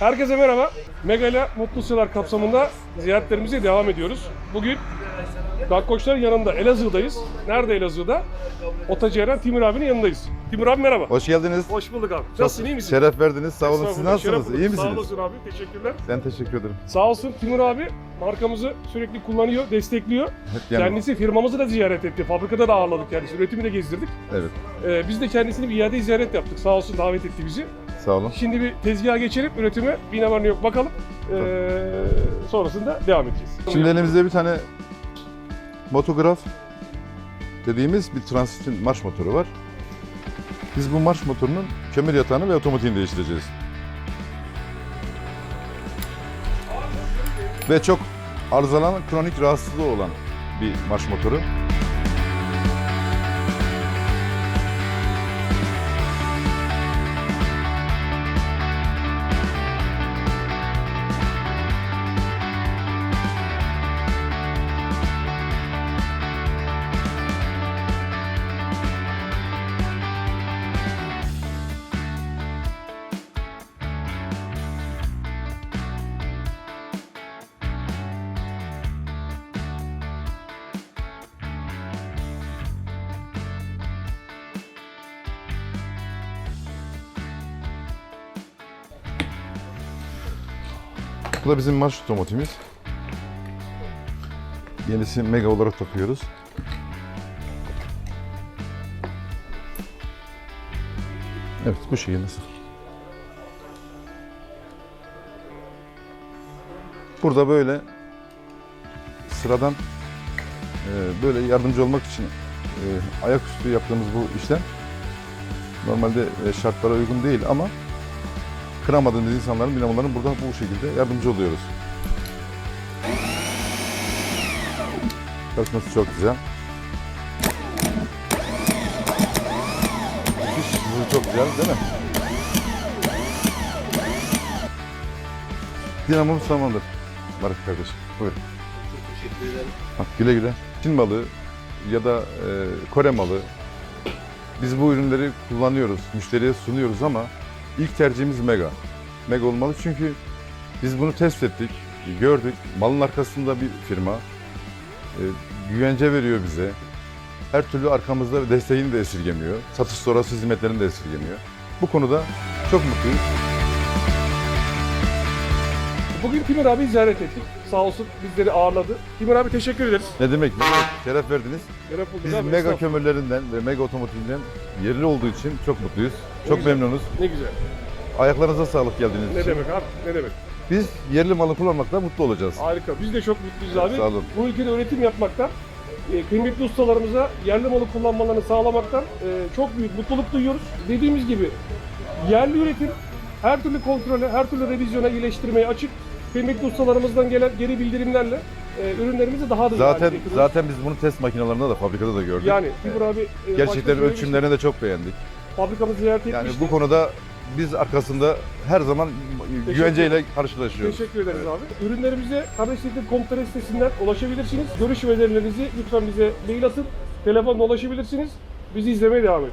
Herkese merhaba. Mega ile Mutlu Sıralar kapsamında ziyaretlerimize devam ediyoruz. Bugün Dakkoçların yanında Elazığ'dayız. Nerede Elazığ'da? Otacı Eren Timur abinin yanındayız. Timur abi merhaba. Hoş geldiniz. Hoş bulduk abi. Nasılsın iyi misin? Şeref verdiniz. Sağ olun. Siz Estağfurullah, şeref nasılsınız? bulduk. İyi Sağ misiniz? olasın abi. Teşekkürler. Ben teşekkür ederim. Sağ olsun Timur abi markamızı sürekli kullanıyor, destekliyor. Hep Kendisi firmamızı da ziyaret etti. Fabrikada da ağırladık kendisi. Üretimi de gezdirdik. Evet. Ee, biz de kendisini bir iade ziyaret yaptık. Sağ olsun davet etti bizi. Sağ olun. Şimdi bir tezgaha geçelim üretime. Bir ne var yok bakalım. Ee, sonrasında devam edeceğiz. Şimdi elimizde bir tane motograf dediğimiz bir transitin marş motoru var. Biz bu marş motorunun kömür yatağını ve otomatiğini değiştireceğiz. Ve çok arızalanan kronik rahatsızlığı olan bir marş motoru. Bu da bizim marş otomotivimiz. Yenisi mega olarak takıyoruz. Evet bu şekilde. Burada böyle sıradan e, böyle yardımcı olmak için e, ayaküstü yaptığımız bu işlem normalde e, şartlara uygun değil ama kıramadığımız insanların, dinamoların burada bu şekilde yardımcı oluyoruz. Çalışması çok güzel. Hızı çok güzel değil mi? Dinamomuz tamamdır. Barış kardeşim. Buyurun. Ha, güle güle. Çin malı ya da e, Kore malı biz bu ürünleri kullanıyoruz, müşteriye sunuyoruz ama ilk tercihimiz Mega. Mega olmalı çünkü biz bunu test ettik, gördük. Malın arkasında bir firma. E, güvence veriyor bize. Her türlü arkamızda desteğini de esirgemiyor. Satış sonrası hizmetlerini de esirgemiyor. Bu konuda çok mutluyuz. Bugün Timur abi ziyaret ettik. Sağ olsun bizleri ağırladı. Timur abi teşekkür ederiz. Ne demek? Şeref verdiniz. Şeref bulduk Biz abi. Mega estağfurullah. kömürlerinden ve Mega otomotivden yerli olduğu için çok mutluyuz. Çok güzel. memnunuz. Ne güzel. Ayaklarınıza sağlık geldiğiniz Ne için. demek abi? Ne demek? Biz yerli malı kullanmaktan mutlu olacağız. Harika. Biz de çok mutluyuz abi. Sağ olun. Bu ülkede üretim yapmaktan, e, kıymetli ustalarımıza yerli malı kullanmalarını sağlamaktan e, çok büyük mutluluk duyuyoruz. Dediğimiz gibi yerli üretim her türlü kontrole, her türlü revizyona, iyileştirmeye açık. Kıymetli ustalarımızdan gelen geri bildirimlerle e, ürünlerimizi daha da Zaten zaten biz bunu test makinalarında da fabrikada da gördük. yani Timur abi e, Gerçekten söylemiştik. ölçümlerini de çok beğendik. fabrikamızı ziyaret Yani etmiştik. bu konuda biz arkasında her zaman güvenceyle karşılaşıyoruz. Teşekkür ederiz abi. Ürünlerimize kardeşlikte.com.tr sitesinden ulaşabilirsiniz. Görüş ve önerilerinizi lütfen bize mail atın. Telefonla ulaşabilirsiniz. Bizi izlemeye devam edin.